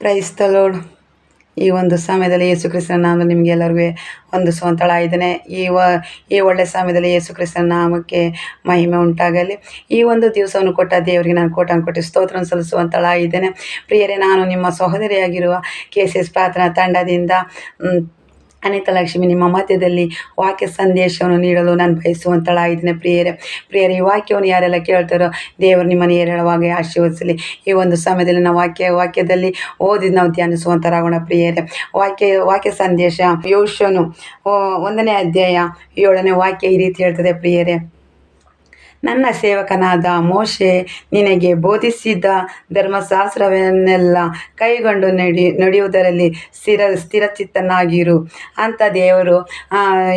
ಕ್ರೈಸ್ತಲೋಡ್ ಈ ಒಂದು ಸಮಯದಲ್ಲಿ ಯೇಸು ಕ್ರಿಸ್ತನ ನಾಮ ನಿಮಗೆಲ್ಲರಿಗೂ ಒಂದು ಸ್ವಂತಳ ಇದ್ದೇನೆ ಈ ವ, ಈ ಒಳ್ಳೆಯ ಸಮಯದಲ್ಲಿ ಯೇಸು ಕ್ರಿಸ್ತನ ನಾಮಕ್ಕೆ ಮಹಿಮೆ ಉಂಟಾಗಲಿ. ಈ ಒಂದು ದಿವಸವನ್ನು ಕೊಟ್ಟ ದೇವರಿಗೆ ನಾನು ಕೋಟಾನು ಕೊಟ್ಟು ಸ್ತೋತ್ರವನ್ನು ಸಲ್ಲಿಸುವಂತಳ ಇದ್ದೇನೆ ಪ್ರಿಯರೇ, ನಾನು ನಿಮ್ಮ ಸಹೋದರಿಯಾಗಿರುವ ಕೆ ಸಿ ಎಸ್ ಪ್ರಾರ್ಥನಾ ತಂಡದಿಂದ ಅನಿತಾ ಲಕ್ಷ್ಮಿ, ನಿಮ್ಮ ಮಧ್ಯದಲ್ಲಿ ವಾಕ್ಯ ಸಂದೇಶವನ್ನು ನೀಡಲು ನಾನು ಬಯಸುವಂತಳಾಗಿದ್ದೇನೆ. ಪ್ರಿಯರೇ ಪ್ರಿಯರೇ, ಈ ವಾಕ್ಯವನ್ನು ಯಾರೆಲ್ಲ ಕೇಳ್ತಾರೋ ದೇವರು ನಿಮ್ಮನ್ನು ಹೇರಳವಾಗಿ ಆಶೀರ್ವದಿಸಲಿ. ಈ ಒಂದು ಸಮಯದಲ್ಲಿ ನಾವು ವಾಕ್ಯ, ವಾಕ್ಯದಲ್ಲಿ ಓದಿ ನಾವು ಧ್ಯಾನಿಸುವಂತರಾಗೋಣ. ಪ್ರಿಯರೇ, ವಾಕ್ಯ ವಾಕ್ಯ ಸಂದೇಶ ಯೋಶನು ಒಂದನೇ ಅಧ್ಯಾಯ ಏಳನೇ ವಾಕ್ಯ ಈ ರೀತಿ ಹೇಳ್ತದೆ. ಪ್ರಿಯರೇ ನನ್ನ ಸೇವಕನಾದ ಮೋಶೆ ನಿನಗೆ ಬೋಧಿಸಿದ ಧರ್ಮಶಾಸ್ತ್ರವನ್ನೆಲ್ಲ ಕೈಗೊಂಡು ನಡಿ, ನಡೆಯುವುದರಲ್ಲಿ ಸ್ಥಿರ, ಸ್ಥಿರಚಿತ್ತನಾಗಿರು. ಅಂತ ದೇವರು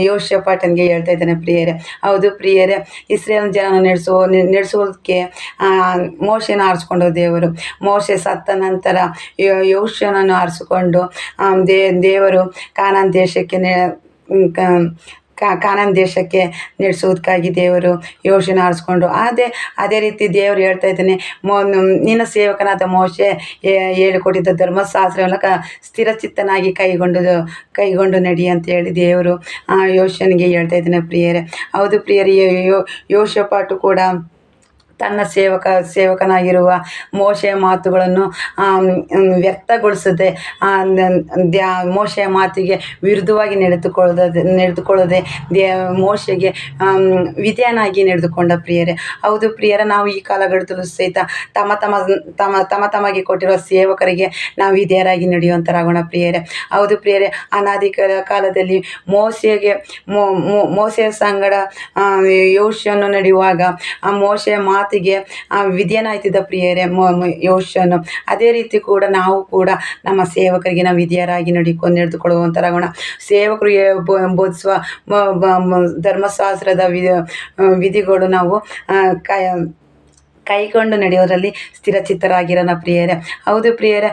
ಯೋಶಪಾಟನ್ಗೆ ಹೇಳ್ತಾ ಇದ್ದಾನೆ ಪ್ರಿಯರೇ. ಹೌದು ಪ್ರಿಯರೇ, ಇಸ್ರೇಲ್ ಜನ ನಡೆಸೋ ನಡೆಸೋದಕ್ಕೆ ಮೋಶೆನ ಆರಿಸ್ಕೊಂಡು ದೇವರು. ಮೋಶೆ ಸತ್ತ ನಂತರ ಯೋಶನನ್ನು ಆರಿಸಿಕೊಂಡು ದೇವರು ಕಾನಾನ್ ದೇಶಕ್ಕೆ ಕಾನಾನ್ ದೇಶಕ್ಕೆ ನಡೆಸುವುದಕ್ಕಾಗಿ ದೇವರು ಯೋಶನ ಆರಿಸ್ಕೊಂಡು. ಅದೇ ಅದೇ ರೀತಿ ದೇವರು ಹೇಳ್ತಾ ಇದ್ದಾನೆ, ಮೋ ನಿನ್ನ ಸೇವಕನಾದ ಮೋಶೆ ಹೇಳಿಕೊಟ್ಟಿದ್ದ ಧರ್ಮಶಾಸ್ತ್ರ ಮೂಲಕ ಸ್ಥಿರಚಿತ್ತನಾಗಿ ಕೈಗೊಂಡು ಕೈಗೊಂಡು ನಡಿ ಅಂತ ಹೇಳಿ ದೇವರು ಯೋಶನಿಗೆ ಹೇಳ್ತಾ ಇದ್ದಾನೆ ಪ್ರಿಯರೇ. ಹೌದು ಪ್ರಿಯರೇ, ಯೋ- ಯೋಶ ಪಾಟು ಕೂಡ ತನ್ನ ಸೇವಕ, ಸೇವಕನಾಗಿರುವ ಮೋಶೆಯ ಮಾತುಗಳನ್ನು ವ್ಯಕ್ತಗೊಳಿಸದೆ ದ್ಯಾ, ಮೋಶೆಯ ಮಾತಿಗೆ ವಿರುದ್ಧವಾಗಿ ನಡೆದುಕೊಳ್ಳದೆ ನಡೆದುಕೊಳ್ಳದೆ ದೇ ಮೋಶೆಗೆ ವಿಧೇಯನಾಗಿ ನಡೆದುಕೊಂಡ ಪ್ರಿಯರೇ. ಹೌದು ಪ್ರಿಯರ, ನಾವು ಈ ಕಾಲಘಟ್ಟದಲ್ಲೂ ಸಹಿತ ತಮ್ಮ ತಮ್ಮ ತಮ್ಮ ತಮ್ಮ ತಮಗೆ ಕೊಟ್ಟಿರುವ ಸೇವಕರಿಗೆ ನಾವು ವಿಧೇಯರಾಗಿ ನಡೆಯುವಂತರಾಗೋಣ ಪ್ರಿಯರೇ. ಹೌದು ಪ್ರಿಯರೇ, ಅನಾದಿ ಕಾಲದಲ್ಲಿ ಮೋಸೆಗೆ ಮೋಸೆಯ ಸಂಗಡ ಯೋಶಿಯನ್ನು ನಡೆಯುವಾಗ, ಆ, ಮೋಶೆಯ ಮಾತಿಗೆ ವಿಧೇಯನಾಯ್ತಿದ್ದ ಪ್ರಿಯರೇ ಯೋಶನು ಅದೇ ರೀತಿ ಕೂಡ ನಾವು ಕೂಡ ನಮ್ಮ ಸೇವಕರಿಗೆ ನಾವು ವಿಧೇಯರಾಗಿ ನಡಿಕೊಂಡು ನಡೆದುಕೊಳ್ಳುವಂತರಾಗೋಣ ಸೇವಕರು ಬೋಧಿಸುವ ಧರ್ಮಶಾಸ್ತ್ರದ ವಿಧ ವಿಧಿಗಳು ನಾವು ಕೈ ಕೈಗೊಂಡು ನಡೆಯೋದ್ರಲ್ಲಿ ಸ್ಥಿರಚಿತ್ತರಾಗಿರೋಣ ಪ್ರಿಯರೇ. ಹೌದು ಪ್ರಿಯರೇ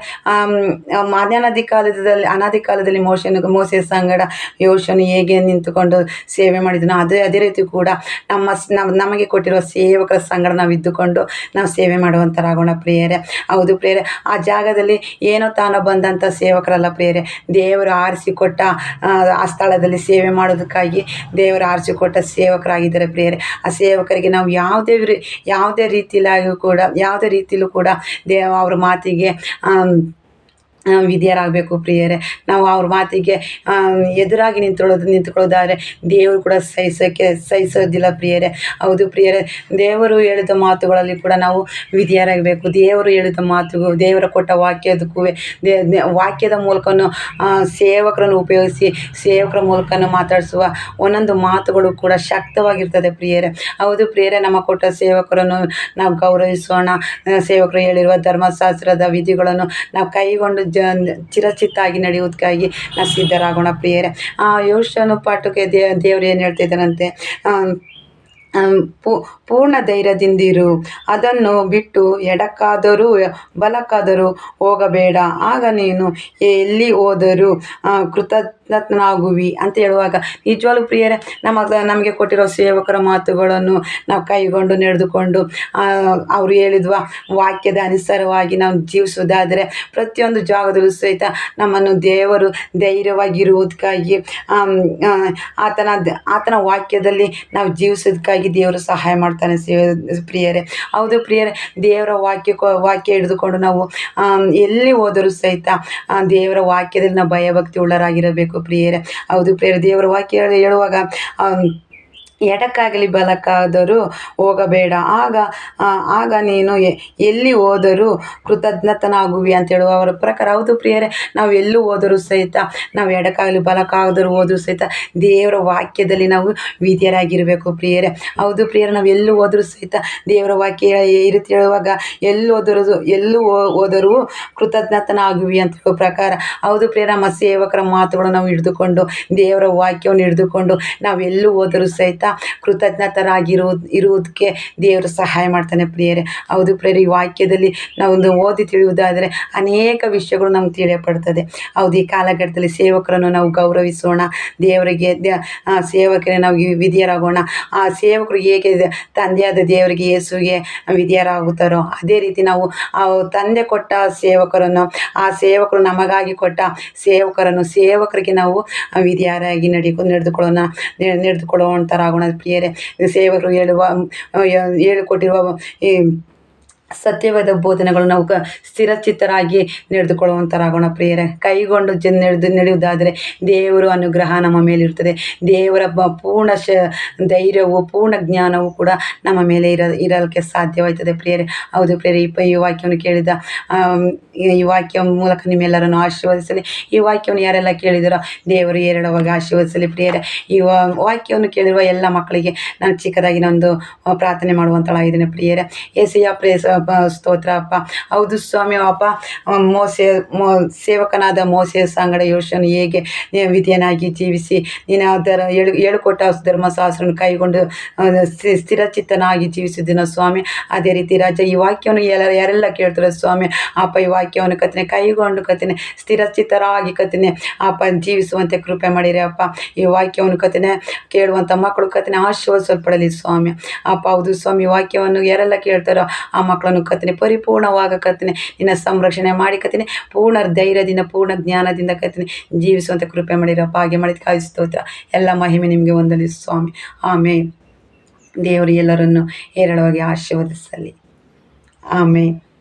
ಅನಾದಿ ಕಾಲದಲ್ಲಿ ಅನಾದಿ ಕಾಲದಲ್ಲಿ ಮೋಶನ್ ಮೋಸೆ ಸಂಗಡ ಯೋಶನು ಹೇಗೆ ನಿಂತುಕೊಂಡು ಸೇವೆ ಮಾಡಿದನೋ ಅದೇ ಅದೇ ರೀತಿ ಕೂಡ ನಮ್ಮ ನಮಗೆ ಕೊಟ್ಟಿರುವ ಸೇವಕರ ಸಂಗಡ ನಾವು ಇದ್ದುಕೊಂಡು ನಾವು ಸೇವೆ ಮಾಡುವಂಥರಾಗೋಣ ಪ್ರಿಯರೇ. ಹೌದು ಪ್ರಿಯರೇ ಆ ಜಾಗದಲ್ಲಿ ಏನೋ ತಾನು ಬಂದಂಥ ಸೇವಕರಲ್ಲ ಪ್ರಿಯರೇ. ದೇವರು ಆರಿಸಿಕೊಟ್ಟ ಆ, ಸ್ಥಳದಲ್ಲಿ ಸೇವೆ ಮಾಡೋದಕ್ಕಾಗಿ ದೇವರು ಆರಿಸಿಕೊಟ್ಟ ಸೇವಕರಾಗಿದ್ದಾರೆ ಪ್ರಿಯರೇ. ಆ ಸೇವಕರಿಗೆ ನಾವು ಯಾವುದೇ ಯಾವುದೇ ಯಾವುದೇ ರೀತಿಲಾಗಿಯೂ ಕೂಡ ಯಾವುದೇ ರೀತಿಯಲ್ಲೂ ಕೂಡ ದೇವ ಅವ್ರ ಮಾತಿಗೆ ವಿಧೇಯರಾಗಬೇಕು ಪ್ರಿಯರೇ. ನಾವು ಅವ್ರ ಮಾತಿಗೆ ಎದುರಾಗಿ ನಿಂತ್ಕೊಳ್ಳೋದು, ನಿಂತ್ಕೊಳ್ಳೋದಾದರೆ ದೇವರು ಕೂಡ ಸಹಿಸೋಕ್ಕೆ ಸಹಿಸೋದಿಲ್ಲ ಪ್ರಿಯರೇ. ಹೌದು ಪ್ರಿಯರೇ, ದೇವರು ಹೇಳಿದ ಮಾತುಗಳಲ್ಲಿ ಕೂಡ ನಾವು ವಿಧಿಯರಾಗಬೇಕು. ದೇವರು ಹೇಳಿದ ಮಾತುಗೂ, ದೇವರ ಕೊಟ್ಟ ವಾಕ್ಯದಕ್ಕೂ ವಾಕ್ಯದ ಮೂಲಕನೂ ಸೇವಕರನ್ನು ಉಪಯೋಗಿಸಿ, ಸೇವಕರ ಮೂಲಕನೂ ಮಾತಾಡಿಸುವ ಒಂದೊಂದು ಮಾತುಗಳು ಕೂಡ ಶಕ್ತವಾಗಿರ್ತದೆ ಪ್ರಿಯರೇ. ಹೌದು ಪ್ರಿಯರೇ, ನಮ್ಮ ಕೊಟ್ಟ ಸೇವಕರನ್ನು ನಾವು ಗೌರವಿಸೋಣ. ಸೇವಕರು ಹೇಳಿರುವ ಧರ್ಮಶಾಸ್ತ್ರದ ವಿಧಿಗಳನ್ನು ನಾವು ಕೈಗೊಂಡು ಜ ಚಿರಚಿತ್ತಾಗಿ ನಡೆಯುವುದಕ್ಕಾಗಿ ನಾ ಸಿದ್ಧರಾಗೋಣ ಪ್ರಿಯರೇ. ಆ ಯೋಶನು ಪಾಠಕ್ಕೆ ದೇವರು ಏನು ಹೇಳ್ತಿದ್ದಾರಂತೆ ಪೂರ್ಣ ಧೈರ್ಯದಿಂದಿರು. ಅದನ್ನು ಬಿಟ್ಟು ಎಡಕ್ಕಾದರೂ ಬಲಕ್ಕಾದರೂ ಹೋಗಬೇಡ. ಆಗ ನೀನು ಎಲ್ಲಿ ಹೋದರೂ ಆ, ಕೃತಜ್ಞನಾಗುವಿ ಅಂತ ಹೇಳುವಾಗ, ನಿಜವಾಗ್ಲೂ ಪ್ರಿಯರೇ, ನಮ್ಮ ನಮಗೆ ಕೊಟ್ಟಿರೋ ಸೇವಕರ ಮಾತುಗಳನ್ನು ನಾವು ಕೈಗೊಂಡು ನಡೆದುಕೊಂಡು ಅವರು ಹೇಳಿದ್ವ ವಾಕ್ಯದ ಅನುಸಾರವಾಗಿ ನಾವು ಜೀವಿಸೋದಾದರೆ ಪ್ರತಿಯೊಂದು ಜಾಗದಲ್ಲೂ ಸಹಿತ ನಮ್ಮನ್ನು ದೇವರು ಧೈರ್ಯವಾಗಿರುವುದಕ್ಕಾಗಿ ಆತನ ಆತನ ವಾಕ್ಯದಲ್ಲಿ ನಾವು ಜೀವಿಸೋದಕ್ಕಾಗಿ ದೇವರು ಸಹಾಯ ಮಾಡ್ತಾನೆ ಪ್ರಿಯರೇ. ಹೌದು ಪ್ರಿಯರೇ, ದೇವರ ವಾಕ್ಯ ವಾಕ್ಯ ಹಿಡಿದುಕೊಂಡು ನಾವು ಎಲ್ಲಿ ಹೋದರೂ ಸಹಿತ ದೇವರ ವಾಕ್ಯದಲ್ಲಿ ನಾವು ಭಯಭಕ್ತಿ ಉಳ್ಳರಾಗಿರಬೇಕು ಪ್ರಿಯರೇ ಹೌದು ಪ್ರಿಯರೇ ದೇವರ ವಾಕ್ಯ ಹೇಳಿ- ಹೇಳುವಾಗ ಎಡಕ್ಕಾಗಲಿ ಬಲಕ್ಕಾದರೂ ಹೋಗಬೇಡ. ಆಗ ಆಗ ನೀನು ಎಲ್ಲಿ ಹೋದರೂ ಕೃತಜ್ಞತನಾಗುವಿ ಅಂತ ಹೇಳುವ ಅವರ ಪ್ರಕಾರ. ಹೌದು ಪ್ರಿಯರೇ, ನಾವು ಎಲ್ಲೂ ಹೋದರೂ ಸಹಿತ, ನಾವು ಎಡಕ್ಕಾಗಲಿ ಬಲಕ್ಕಾದರೂ ಹೋದರೂ ಸಹಿತ ದೇವರ ವಾಕ್ಯದಲ್ಲಿ ನಾವು ವಿಧಿಯರಾಗಿರಬೇಕು ಪ್ರಿಯರೇ. ಹೌದು ಪ್ರಿಯರೇ, ನಾವು ಎಲ್ಲೂ ಹೋದರೂ ಸಹಿತ ದೇವರ ವಾಕ್ಯ ಈ ಹೇಳುವಾಗ ಎಲ್ಲಿ ಹೋದರೂ, ಎಲ್ಲೂ ಹೋದರೂ ಕೃತಜ್ಞತನಾಗುವಿ ಅಂತ ಹೇಳೋ ಪ್ರಕಾರ. ಹೌದು ಪ್ರಿಯ ನಮ್ಮ ಸೇವಕರ ಮಾತುಗಳನ್ನು ನಾವು ಹಿಡಿದುಕೊಂಡು, ದೇವರ ವಾಕ್ಯವನ್ನು ಹಿಡಿದುಕೊಂಡು ನಾವು ಎಲ್ಲೂ ಹೋದರೂ ಸಹಿತ ಕೃತಜ್ಞತರಾಗಿರು ಇರುವುದಕ್ಕೆ ದೇವರು ಸಹಾಯ ಮಾಡ್ತಾನೆ ಪ್ರಿಯರೇ. ಹೌದು ಪ್ರಿಯರೇ, ಈ ವಾಕ್ಯದಲ್ಲಿ ನಾವೊಂದು ಓದಿ ತಿಳಿಯುವುದಾದರೆ ಅನೇಕ ವಿಷಯಗಳು ನಮ್ಗೆ ತಿಳಿಯಪಡ್ತದೆ. ಹೌದು, ಈ ಕಾಲಘಟ್ಟದಲ್ಲಿ ಸೇವಕರನ್ನು ನಾವು ಗೌರವಿಸೋಣ, ದೇವರಿಗೆ ಸೇವಕರಿಗೆ ನಾವು ವಿಧಿಯರಾಗೋಣ. ಆ ಸೇವಕರು ಹೇಗೆ ತಂದೆಯಾದ ದೇವರಿಗೆ ಯೇಸುಗೆ ವಿಧಿಯರಾಗುತ್ತಾರೋ, ಅದೇ ರೀತಿ ನಾವು ತಂದೆ ಕೊಟ್ಟ ಸೇವಕರನ್ನು, ಆ ಸೇವಕರು ನಮಗಾಗಿ ಕೊಟ್ಟ ಸೇವಕರನ್ನು ಸೇವಕರಿಗೆ ನಾವು ವಿಧಿಯಾರಾಗಿ ನಡೆಕೊ ನಡೆದುಕೊಳ್ಳೋಣ ನೆ- ನಡೆದುಕೊಳ್ಳುವಂಥರಾಗೋಣ ಪ್ರಿಯರೇ ಸೇವಕರು ಹೇಳುವ ಹೇಳಿಕೊಟ್ಟಿರುವ ಈ ಸತ್ಯವಾದ ಬೋಧನೆಗಳು ನಾವು ಸ್ಥಿರಚಿತ್ತರಾಗಿ ನಡೆದುಕೊಳ್ಳುವಂಥರಾಗೋಣ ಪ್ರಿಯರೇ. ಕೈಗೊಂಡು ಜನ ನಡೆದು ನಡೆಯುವುದಾದರೆ ದೇವರು ಅನುಗ್ರಹ ನಮ್ಮ ಮೇಲಿರುತ್ತದೆ. ದೇವರ ಬ ಪೂರ್ಣ ಶ ಧೈರ್ಯವು ಪೂರ್ಣ ಜ್ಞಾನವು ಕೂಡ ನಮ್ಮ ಮೇಲೆ ಇರ ಇರಲಿಕ್ಕೆ ಸಾಧ್ಯವಾಯ್ತದೆ ಪ್ರಿಯರೇ. ಹೌದು ಪ್ರಿಯರೇ ಈ ಈ ವಾಕ್ಯವನ್ನು ಕೇಳಿದ ಈ ವಾಕ್ಯ ಮೂಲಕ ನಿಮ್ಮೆಲ್ಲರನ್ನು ಆಶೀರ್ವದಿಸಲಿ. ಈ ವಾಕ್ಯವನ್ನು ಯಾರೆಲ್ಲ ಕೇಳಿದರೋ ದೇವರು ಏರಳವಾಗಿ ಆಶೀರ್ವದಿಸಲಿ ಪ್ರಿಯರೇ. ಈ ವಾಕ್ಯವನ್ನು ಕೇಳಿರುವ ಎಲ್ಲ ಮಕ್ಕಳಿಗೆ ನಾನು ಚಿಕ್ಕದಾಗಿ ಆ, ಪ್ರಾರ್ಥನೆ ಮಾಡುವಂತಳಾಗಿದ್ದೇನೆ ಪ್ರಿಯರೇ. ಏಸಿಯ ಪ್ರೇ ಸ್ತೋತ್ರ ಅಪ್ಪ ಹೌದು ಸ್ವಾಮಿ ಅಪ್ಪ ಮೋಸೆ, ಮೋ, ಸೇವಕನಾದ ಮೋಸೆ ಸಂಗಡ ಯೋಶನು ಹೇಗೆ ವಿಧಿಯನಾಗಿ ಜೀವಿಸಿ, ನೀನು ಅದರ ಹೇಳು ಹೇಳಿಕೊಟ್ಟ ಧರ್ಮಶಾಸ್ತ್ರನ ಕೈಗೊಂಡು ಸ್ಥಿರಚಿತ್ತನಾಗಿ ಜೀವಿಸಿದ್ದೀನ ಸ್ವಾಮಿ. ಅದೇ ರೀತಿ ರಾಜ, ಈ ವಾಕ್ಯವನ್ನು ಎಲ್ಲ ಯಾರೆಲ್ಲ ಕೇಳ್ತಾರೆ ಸ್ವಾಮಿ ಅಪ್ಪ ಈ ವಾಕ್ಯವನ್ನು ಕತ್ತಿನ, ಕೈಗೊಂಡು ಕತ್ತನೆ, ಸ್ಥಿರಚಿತ್ತರಾಗಿ ಕತ್ತನೆ ಅಪ್ಪ ಜೀವಿಸುವಂತೆ ಕೃಪೆ ಮಾಡಿರಿ ಅಪ್ಪ ಈ ವಾಕ್ಯವನ್ನು ಕತ್ತಿನ ಕೇಳುವಂಥ ಮಕ್ಕಳು ಕತ್ತಿನ ಆಶೀರ್ವದಿಸಲ್ಪಡಲಿ ಸ್ವಾಮಿ. ಅಪ್ಪ ಹೌದು ಸ್ವಾಮಿ ವಾಕ್ಯವನ್ನು ಯಾರೆಲ್ಲ ಕೇಳ್ತಾರೋ ಆ ಮಕ್ಕಳನ್ನು ಕತ್ತಿನಿ, ಪರಿಪೂರ್ಣವಾಗ ಕತ್ತಿನಿ, ನಿನ್ನ ಸಂರಕ್ಷಣೆ ಮಾಡಿ ಕತ್ತಿನಿ, ಪೂರ್ಣ ಧೈರ್ಯದಿಂದ, ಪೂರ್ಣ ಜ್ಞಾನದಿಂದ ಕತ್ತಿನಿ ಜೀವಿಸುವಂಥ ಕೃಪೆ ಮಾಡಿರಪ್ಪ ಹಾಗೆ ಮಾಡಿದ ಕಾಯಿಸ್ತೋತ್ರ ಎಲ್ಲ ಮಹಿಮೆ ನಿಮಗೆ ಒಂದಲ್ಲಿ ಸ್ವಾಮಿ. ಆಮೆ ದೇವರು ಎಲ್ಲರನ್ನು ಹೇರಳವಾಗಿ ಆಶೀರ್ವದಿಸಲಿ. ಆಮೇಲೆ